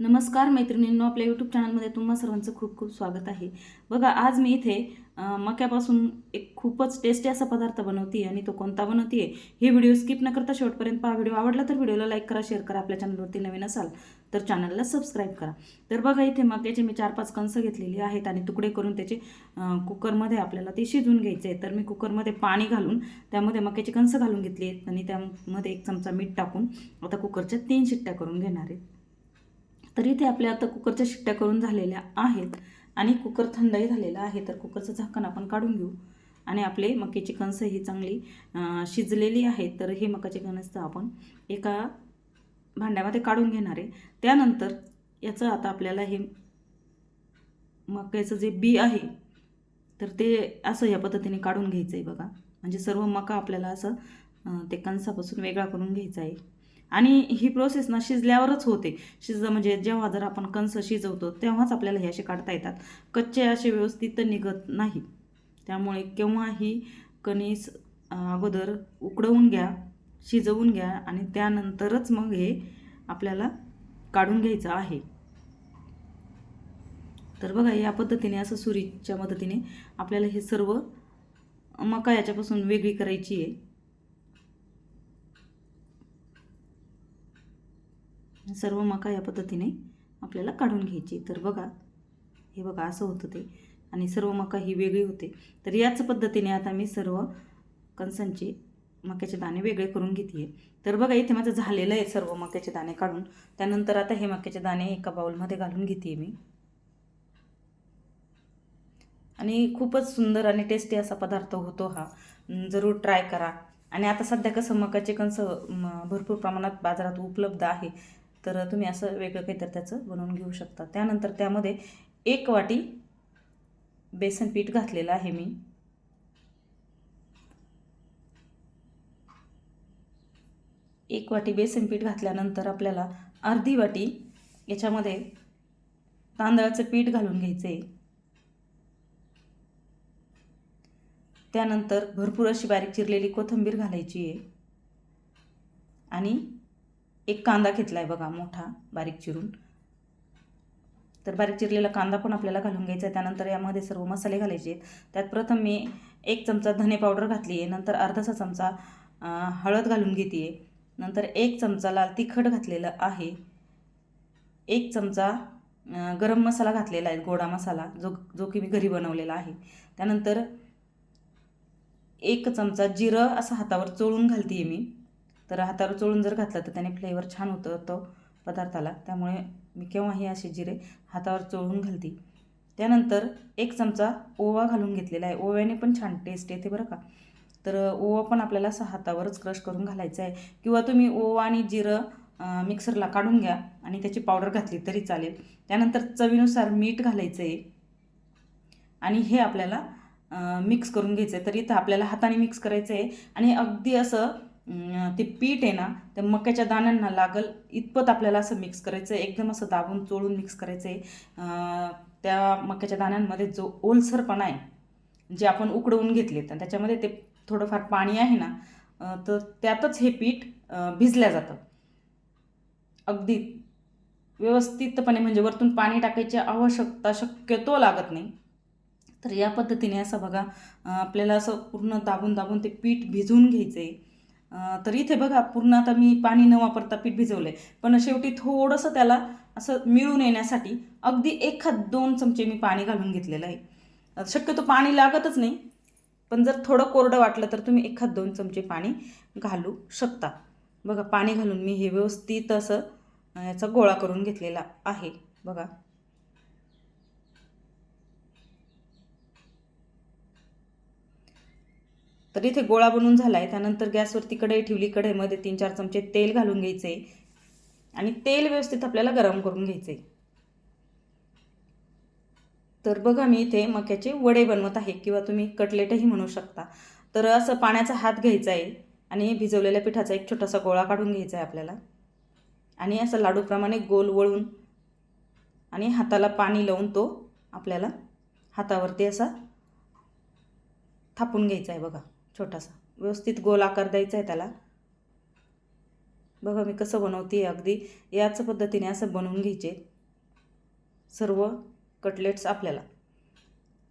नमस्कार मैत्रिणींनो आपल्या यूट्यूब चॅनलमध्ये तुम्हा सर्वांचं खूप खूप स्वागत आहे. बघा आज मी इथे मक्यापासून एक खूपच टेस्टी असा पदार्थ बनवते आणि तो कोणता बनवते हे व्हिडिओ स्किप न करता शेवटपर्यंत पहा. व्हिडिओ आवडला तर व्हिडिओला लाईक करा शेअर करा आपल्या चॅनलवरती नवीन असाल तर चॅनलला सबस्क्राईब करा. तर बघा इथे मक्याचे मी चार पाच कणसं घेतलेली आहेत आणि तुकडे करून त्याचे कुकरमध्ये आपल्याला ते शिजवून घ्यायचे आहे तर मी कुकरमध्ये पाणी घालून त्यामध्ये मक्याची कणसं घालून घेतली आहेत आणि त्यामध्ये एक चमचा मीठ टाकून आता कुकरच्या तीन शिट्ट्या करून घेणार आहेत तर इथे आपल्या आता कुकरच्या शिट्ट्या करून झालेल्या आहेत. आणि कुकर थंडही झालेला आहे तर कुकरचं झाकण आपण काढून घेऊ. आणि आपले मक्याची कणसं ही चांगली शिजलेली आहेत तर हे मकाचे कणसं आपण एका भांड्यामध्ये काढून घेणार आहे. त्यानंतर याचं आता आपल्याला हे मक्याचं जे बी आहे तर ते असं या पद्धतीने काढून घ्यायचं आहे बघा. म्हणजे सर्व मका आपल्याला असं ते कणसापासून वेगळा करून घ्यायचा आहे. आणि ही प्रोसेस ना शिजल्यावरच होते. शिज म्हणजे जेव्हा जर आपण कंस शिजवतो तेव्हाच आपल्याला हे असे काढता येतात. कच्चे असे व्यवस्थित निघत नाही. त्यामुळे केव्हाही कणीस अगोदर उकडवून घ्या शिजवून घ्या आणि त्यानंतरच मग हे आपल्याला काढून घ्यायचं आहे. तर बघा या पद्धतीने असं सुरीच्या मदतीने आपल्याला हे सर्व मका याच्यापासून वेगळी करायची आहे. सर्व मका या पद्धतीने आपल्याला काढून घ्यायची. तर बघा हे बघा असं होतं ते. आणि सर्व मका ही वेगळी होते. तर याच पद्धतीने आता मी सर्व कणसांचे मक्याचे दाणे वेगळे करून घेते तर बघा इथे माझं झालेलं आहे सर्व मक्याचे दाणे काढून. त्यानंतर आता हे मक्याचे दाणे एका बाउलमध्ये घालून घेते मी. आणि खूपच सुंदर आणि टेस्टी असा पदार्थ होतो हा. जरूर ट्राय करा. आणि आता सध्या कसं मकाचे कणसं भरपूर प्रमाणात बाजारात उपलब्ध आहे. तर तुम्ही असं वेगळं काहीतरी त्याचं बनवून घेऊ शकता. त्यानंतर त्यामध्ये एक वाटी बेसन पीठ घातलेलं आहे मी. एक वाटी बेसन पीठ घातल्यानंतर आपल्याला अर्धी वाटी याच्यामध्ये तांदळाचं पीठ घालून घ्यायचं आहे त्यानंतर भरपूर अशी बारीक चिरलेली कोथिंबीर घालायची आहे आणि एक कांदा घेतला आहे बघा मोठा बारीक चिरून. तर बारीक चिरलेला कांदा पण आपल्याला घालून घ्यायचा आहे. त्यानंतर यामध्ये सर्व मसाले घालायचे आहेत. त्यात प्रथम मी एक चमचा धने पावडर घातली आहे. नंतर अर्धासा चमचा हळद घालून घेते आहे नंतर एक चमचा लाल तिखट घातलेलं आहे. एक चमचा गरम मसाला घातलेला आहे गोडा मसाला जो जो की मी घरी बनवलेला आहे. त्यानंतर एक चमचा जिरं असं हातावर चोळून घालते आहे मी. तर हातावर चोळून जर घातलं तर त्याने फ्लेवर छान होतं तो पदार्थाला. त्यामुळे मी केव्हाही असे जिरे हातावर चोळून घालते. त्यानंतर एक चमचा ओवा घालून घेतलेला आहे. ओव्याने पण छान टेस्ट येते बरं का. तर ओवा पण आपल्याला असं हातावरच क्रश करून घालायचा आहे. किंवा तुम्ही ओवा आणि जिरं मिक्सरला काढून घ्या आणि त्याची पावडर घातली तरी चालेल. त्यानंतर चवीनुसार मीठ घालायचं आहे आणि हे आपल्याला मिक्स करून घ्यायचं आहे तर इथं आपल्याला हाताने मिक्स करायचं आहे आणि अगदी असं ते पीठ आहे ना त्या मक्याच्या दाण्यांना लागल इतपत आपल्याला असं मिक्स करायचं आहे एकदम असं दाबून चोळून मिक्स करायचं आहे त्या मक्याच्या दाण्यांमध्ये जो ओलसरपणा आहे जे आपण उकडवून घेतले तर त्याच्यामध्ये ते थोडंफार पाणी आहे ना तर त्यातच हे पीठ भिजल्या जातं. अगदी व्यवस्थितपणे म्हणजे वरतून पाणी टाकायची आवश्यकता शक्यतो लागत नाही. तर या पद्धतीने असं बघा आपल्याला असं पूर्ण दाबून दाबून ते पीठ भिजवून घ्यायचं आहे तर इथे बघा पूर्ण आता मी पाणी न वापरता पीठ भिजवलं आहे पण शेवटी थोडंसं त्याला असं मिळून येण्यासाठी अगदी एखाद दोन चमचे मी पाणी घालून घेतलेलं आहे. शक्यतो पाणी लागतच नाही पण जर थोडं कोरडं वाटलं तर तुम्ही एखाद दोन चमचे पाणी घालू शकता. बघा पाणी घालून मी हे व्यवस्थित असं याचा गोळा करून घेतलेला आहे. बघा. तर इथे गोळा बनवून झाला आहे त्यानंतर गॅसवरती कढई ठेवली. कढईमध्ये तीन चार चमचे तेल घालून घ्यायचे. आहे आणि तेल व्यवस्थित आपल्याला गरम करून घ्यायचे. तर बघा मी इथे मक्याचे वडे बनवत आहे किंवा तुम्ही कटलेटही म्हणू शकता. तर असं पाण्याचा हात घ्यायचा आहे आणि भिजवलेल्या पिठाचा एक छोटासा गोळा काढून घ्यायचा आहे आपल्याला. आणि असं लाडूप्रमाणे गोल वळून आणि हाताला पाणी लावून तो आपल्याला हातावरती असा थापून घ्यायचा आहे बघा. छोटासा. व्यवस्थित गोल आकार द्यायचा आहे त्याला. बघा मी कसं बनवते अगदी. याच पद्धतीने असं बनवून घ्यायचे. सर्व कटलेट्स आपल्याला.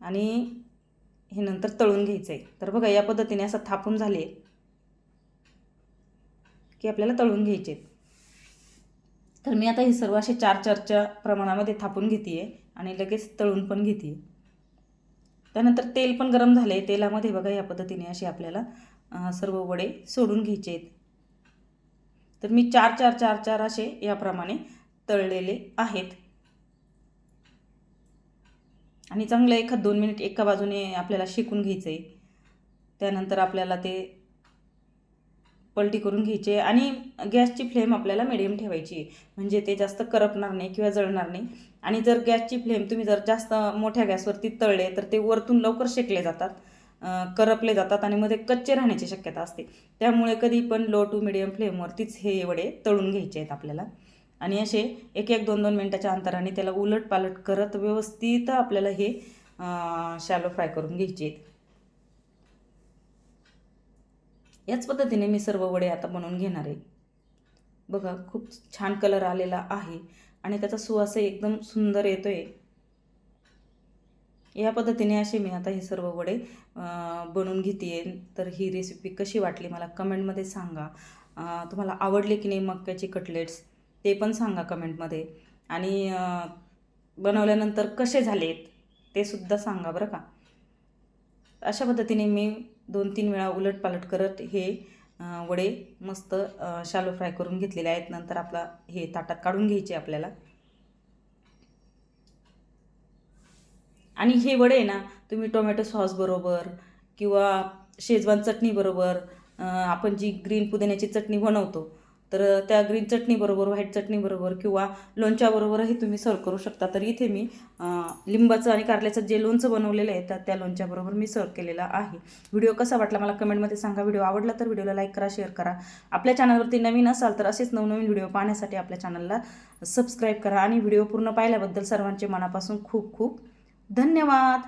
आणि हे नंतर तळून घ्यायचं आहे तर बघा या पद्धतीने असं थापून झाले की आपल्याला तळून घ्यायचे तर मी आता हे सर्व असे चार चारच्या प्रमाणामध्ये थापून घेते आहे आणि लगेच तळून पण घेते त्यानंतर तेल पण गरम झाले तेलामध्ये बघा या पद्धतीने असे आपल्याला सर्व वडे सोडून घ्यायचे आहेत. तर मी चार चार चार चार असे याप्रमाणे तळलेले आहेत. आणि चांगलं एखाद दोन मिनिट एका बाजूने आपल्याला शेकून घ्यायचं आहे त्यानंतर आपल्याला ते पलटी करून घ्यायचे आणि गॅसची फ्लेम आपल्याला मिडियम ठेवायची म्हणजे ते जास्त करपणार नाही किंवा जळणार नाही. आणि जर गॅसची फ्लेम तुम्ही जर जास्त मोठ्या गॅसवरती तळले तर ते वरतून लवकर शेकले जातात. करपले जातात आणि मध्ये कच्चे राहण्याची शक्यता असते. त्यामुळे कधी पण लो टू मिडियम फ्लेमवरतीच हे वडे तळून घ्यायचे आहेत आपल्याला. आणि असे एक एक दोन दोन मिनटाच्या अंतराने त्याला उलट पालट करत व्यवस्थित आपल्याला हे शॅलो फ्राय करून घ्यायचे आहेत. याच पद्धतीने मी सर्व वडे आता बनवून घेणार आहे. बघा खूप छान कलर आलेला आहे आणि त्याचा सुवासही एकदम सुंदर येतो आहे या पद्धतीने असे मी आता हे सर्व वडे बनवून घेते तर ही रेसिपी कशी वाटली मला कमेंटमध्ये सांगा. तुम्हाला आवडले की नाही मक्याचे कटलेट्स ते पण सांगा कमेंटमध्ये आणि बनवल्यानंतर कसे झालेत ते सुद्धा सांगा बरं का. अशा पद्धतीने मी दोन तीन वेळा उलटपालट करत हे वडे मस्त शालो फ्राय करून घेतलेले आहेत. नंतर आपला हे ताटात काढून घ्यायचे आपल्याला. आणि हे वडे ना तुम्ही टोमॅटो सॉसबरोबर किंवा शेजवान चटणीबरोबर आपण जी ग्रीन पुदिन्याची चटणी बनवतो तर त्या ग्रीन चटणीबरोबर व्हाईट चटणीबरोबर किंवा लोणच्याबरोबरही तुम्ही सर्व करू शकता. तर इथे मी लिंबाचं आणि कारल्याचं जे लोणचं बनवलेलं आहे तर त्या लोणच्याबरोबर मी सर्व केलेला आहे. व्हिडिओ कसा वाटला मला कमेंटमध्ये सांगा. व्हिडिओ आवडला तर व्हिडिओला लाईक करा शेअर करा. आपल्या चॅनलवरती नवीन असाल तर असेच नवनवीन व्हिडिओ पाहण्यासाठी आपल्या चॅनलला सबस्क्राईब करा. आणि व्हिडिओ पूर्ण पाहिल्याबद्दल सर्वांचे मनापासून खूप खूप धन्यवाद.